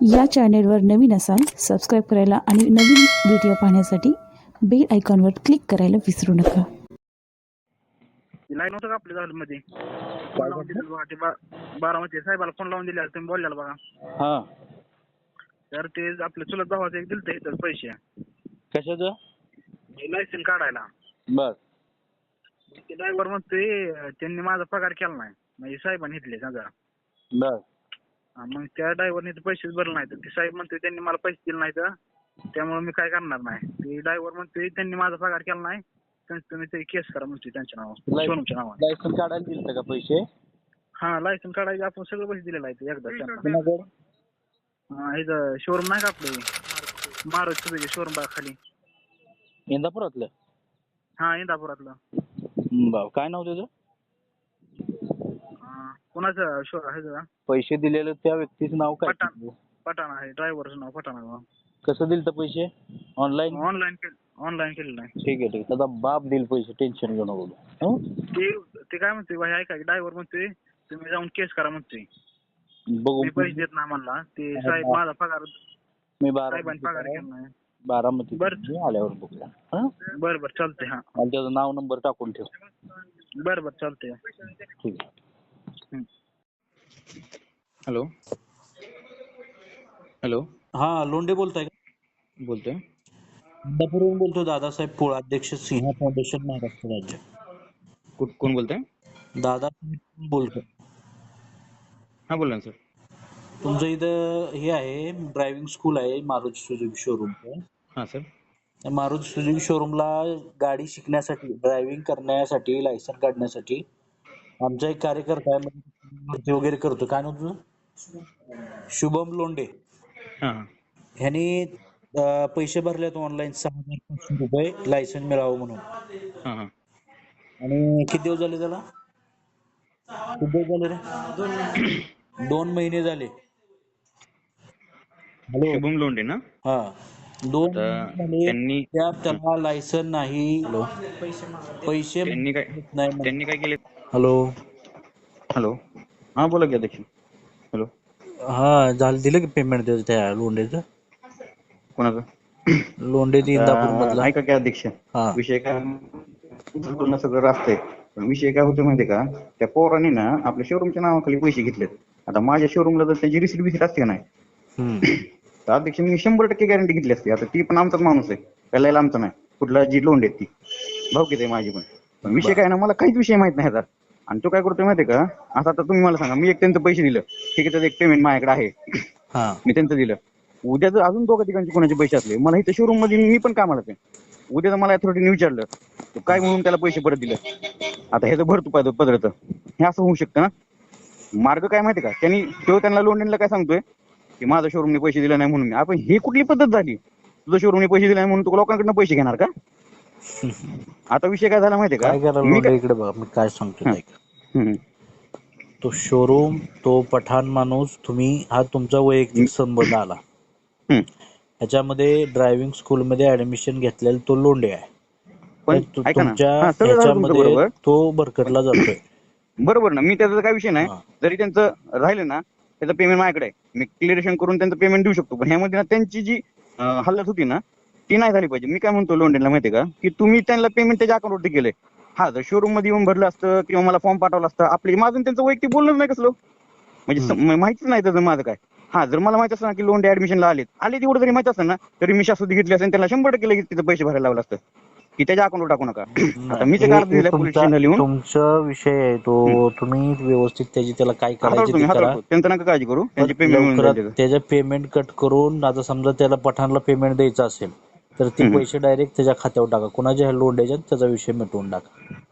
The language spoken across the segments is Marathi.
या चॅनेलवर नवीन असाल सबस्क्राईब करायला आणि नवीन व्हिडिओ पाहण्यासाठी बेल आयकॉनवर क्लिक करायला विसरू नका. लाईन होतं का आपल्या झालं मध्ये फोन लावून दिलेलं बघा ते बा- बारामती साहेबाला फोन लावून दिले तुम्ही बोललेला बघा. हा. तर ते आपलं चुलत भावाचं एक दिलं इथं पैसे. कशाचं? लायसन काढायला. बर. ते ड्रायव्हर म्हणतोय त्यांनी माझा पगार केला नाही. म्हणजे साहेबांनी घेतले बर. हा, मग त्या ड्रायव्हरने ते पैसेच भरले नाही तर ते साहेब म्हणतोय त्यांनी मला पैसे दिले नाही तर त्यामुळे मी काय करणार नाही. ते ड्रायव्हर म्हणतोय त्यांनी माझा पगार केला नाही. त्यांचं तुम्ही ते केस करा म्हणतोय त्यांच्या नावावर. शोरूमच्या नावावर. लायसन काढायला दिलं का पैसे? हा लायसन काढायचे आपण सगळं पैसे दिलेलं आहे ते एकदा हा शोरूम नाही का आपलं? मारुती सुजुकी शोरूम बघा खाली. इंदापुरातलं? हा इंदापुरातलं. काय नाव त्याचं कोणाचं शो आहे का पैसे दिलेलं त्या व्यक्तीचं नाव काय? पठाण. पठाण आहे. ड्रायव्हरचं नाव पठाण आहे कसं दिलं पैसे? ऑनलाईन ऑनलाईन केलं ऑनलाईन केलेलं आहे. ठीक आहे ठीक आहे. त्याचा बाप दिल पैसे टेन्शन घेऊ नको. हं? ते ते काय म्हणतोय भाई ऐका ड्रायव्हर म्हणतोय तुम्ही जाऊन केस करा म्हणतोय बघू. मी पैसे देत नाही म्हणला. ते साहेब माझा पगार मी बारा साहेबांनी पगार केला नाही. बारामती बरं. आल्यावर बघूया. हं? बरं बरं चालतंय हा. आणि त्याचं नाव नंबर टाकून ठेव. बरं बरं चालतंय. ठीक आहे. हॅलो. हॅलो. हा लोंढे बोलताय का? बोलतोय. इंदापूरहून बोलतो दादासाहेब पोळ अध्यक्ष सिंह फाउंडेशन महाराष्ट्र राज्य. कुठ कोण बोलतोय? दादासाहेब बोलतो हां बोला ना सर. तुमचं इथं हे आहे ड्रायव्हिंग स्कूल आहे मारुती सुजुकी शोरूम हां सर. त्या मारुती सुजुकी शोरूमला गाडी शिकण्यासाठी ड्रायव्हिंग करण्यासाठी लायसन काढण्यासाठी आमचा एक कार्यकर्ता आहे वगैरे करतो काय नाव तुझं? शुभम हां हां. ह्यांनी अं, पैसे भरलेत ऑनलाईन सहा हजार पाचशे रुपये लायसन मिळावं म्हणून. हां हां. आणि किती दिवस झाले त्याला? किती दिवस झाले रे? दोन महिने झाले. हॅलो. शुभम लोंढे ना? हा. दोन महिने झाले त्यांनी त्या त्याला लायसन नाही. हॅलो. पैसे त्यांनी काय नाही. त्यांनी काय केले? हॅलो. हॅलो. हां बोला की अध्यक्ष. हॅलो. हा झालं दिलं की पेमेंट त्याचं त्या लोंढेचं. कोणाचं? लोंढे ते इंदापूर मधला ऐका की अध्यक्ष हा. विषय काय? बोलणं सगळं रास्त. पण विषय काय होतो माहितीये का? त्या पोरांनी ना आपल्या शोरूमच्या नावाखाली पैसे घेतलेत. आता माझ्या शोरूमला जर त्याची रिसिट बिसिट असते का नाही? हम्म. तर अध्यक्ष मी शंभर टक्के गॅरंटी घेतली असते. आता ती पण आमचाच माणूस आहे. त्याला आमचा नाही. कुठला जी लोंड आहे ती. भाऊकीत आहे माझी पण. पण विषय काय ना मला काहीच विषय माहीत नाही आता. आणि तो काय करतोय माहितीये का? आता आता तुम्ही मला सांगा मी एक त्यांचं पैसे दिलं. ठीक आहे त्याचं एक पेमेंट माझ्याकडे आहे. हा. मी त्यांचं दिलं. उद्या जर अजून दोघं ठिकाणचे कोणाचे पैसे असले मला इथं शोरूममध्ये मी पण कामाला आहे उद्या जर मला अथॉरिटीने विचारलं तर काय म्हणून त्याला पैसे परत दिले? आता ह्याचं भरतो पाहिजे पदरचं हे असं होऊ शकतं ना? मार्ग काय माहिती का? त्यांनी तो त्यांना लोन काय सांगतोय? की माझा शोरूमने पैसे दिले नाही म्हणून. आपण ही कुठली पद्धत झाली? तुझं शोरूमने पैसे दिले नाही म्हणून तू लोकांकडनं पैसे घेणार का? आता विषय काय झाला माहितीये काय करा का मी काय इकडे बघा मी काय सांगतो ते ऐका. हम्म. तो शोरूम तो पठाण माणूस तुम्ही हा तुमचा वैयक्तिक संबंध आला. हम्म. ह्याच्यामध्ये ड्रायव्हिंग स्कूल मध्ये ऍडमिशन घेतलेला तो लोंढे आहे. पण तु- ऐका ना तुमच्या हा, सगळं झालं तुमचं ह्याच्यामध्ये बरोबर. तो भरकटला जातोय. बरोबर ना मी त्याचा काय विषय नाही. हा. जरी त्यांचं राहिलं ना त्याचं पेमेंट माझ्याकडे आहे. मी क्लिअरेशन करून त्यांचं पेमेंट देऊ शकतो. पण ह्यामध्ये ना त्यांची जी अं, हल्लत होती ना ती नाही झाली पाहिजे. मी काय म्हणतो लोंडेला माहितीये का? की तुम्ही त्यांना पेमेंट त्याच्या अकाउंटवरती केलंय. हा जर शोरूममध्ये येऊन भरलं असतं किंवा मला फॉर्म पाठवला असतं आपली माझं आणि त्यांचं वैयक्तिक बोलणं नाही कसलं. म्हणजे सम- माहितीच नाही त्याचं माझं काय. हा जर मला माहीत असतं ना की लोंडे ऍडमिशनला आलेत आले तेवढं जरी माहीत असतं ना तरी मी शास्त्री घेतली असेल त्याला शंभर टक्के लगेच तिथं पैसे भरायला लावलं असतं. की त्याच्या अकाउंटवर टाकू नका. आता मी ते हे- कार्ड हे दिलं पोलीस तुमचा स्टेशनला लिहून तुमचा विषय आहे तो तुम्ही व्यवस्थित त्याची त्याला काय करायचे हाताळतो मी ते करा. हाताळतो त्यांचं नका काळजी करू. त्यांची पेमेंट लवकरात. त्याचं पेमेंट कट करून आता समजा त्याला पठाणला पेमेंट द्यायचं असेल तर ते. पैसे डायरेक्ट त्याच्या खात्यावर टाका कुणाच्या लोंढ्याच्या त्याचा विषय मिटवून टाका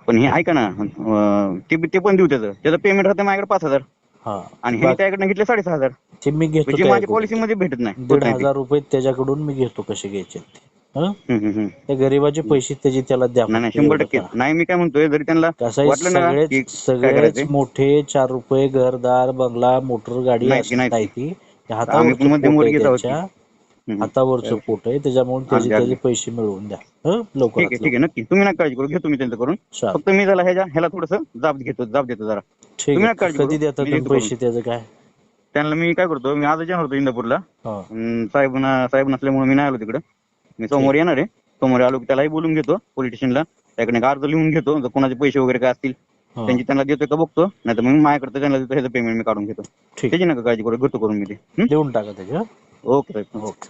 पण हे ऐका ना अं, ते ते पण देऊ त्याचं त्याचं पेमेंट राहतं माझ्याकडे पाच हजार हा आणि हे त्याकडनं घेतले साडेसहा हजार ते मी घेतो म्हणजे माझ्या त्याच्याकडून. पॉलिसी मध्ये भेटत नाही होत दीड नाही ते. हजार रुपये त्याच्याकडून मी घेतो कसे घ्यायचे ते हं? हम्म, हम्म, हम्म. त्या गरीबाचे पैसे त्याचे त्याला द्या नाही शंभर एवढं टक्के. नाही मी काय म्हणतोय जरी त्यांना कसं आहे वाटलं ना की सगळेच काय सगळेच करायचंय मोठे चार रुपये घरदार बंगला मोटर गाडी नाही, अशी नाही. आहे ती त्या आम्ही पण हातावरचं पोट आहे मध्यमवर्गीय आहोत की. त्याच्या हम्म. हातावरचं पोट आहे त्याच्यामुळे त्याचे त्याचे पैसे मिळवून द्या. हं? ठीक लवकरात आहे ठीक आहे. नक्की. तुम्ही नका काळजी करू. घेतो मी त्यांचं करून. लवकर. चालेल. फक्त मी त्याला ह्याच्या ह्याला थोडस जाब घेतो जाब देतो जरा. ठीक तुम्ही आहे नका काळजी कधी करू. देता मी तुम्ही देतो पैसे त्याचं काय? त्यांना मी काय करतो मी आजच येणार होतो इंदापूरला. हा. अं, साहेब ना- साहेब नसल्यामुळे मी नाही आलो तिकडे. मी सोमवारी येणार आहे. सोमवारी आलो की त्यालाही बोलून घेतो पोलिटिशियनला त्याकडे एक अर्ज लिहून घेतो. जर कोणाचे पैसे वगैरे काय असतील हा. त्यांची त्यांना देतोय का बघतो. नाही तर मग माझ्याकडे त्यांना देतो ह्याचं पेमेंट मी काढून घेतो. ठीक. त्याची नका काळजी करू. घेतो करून मी ते. हं? लिहून टाका त्याचे ओके. ओके.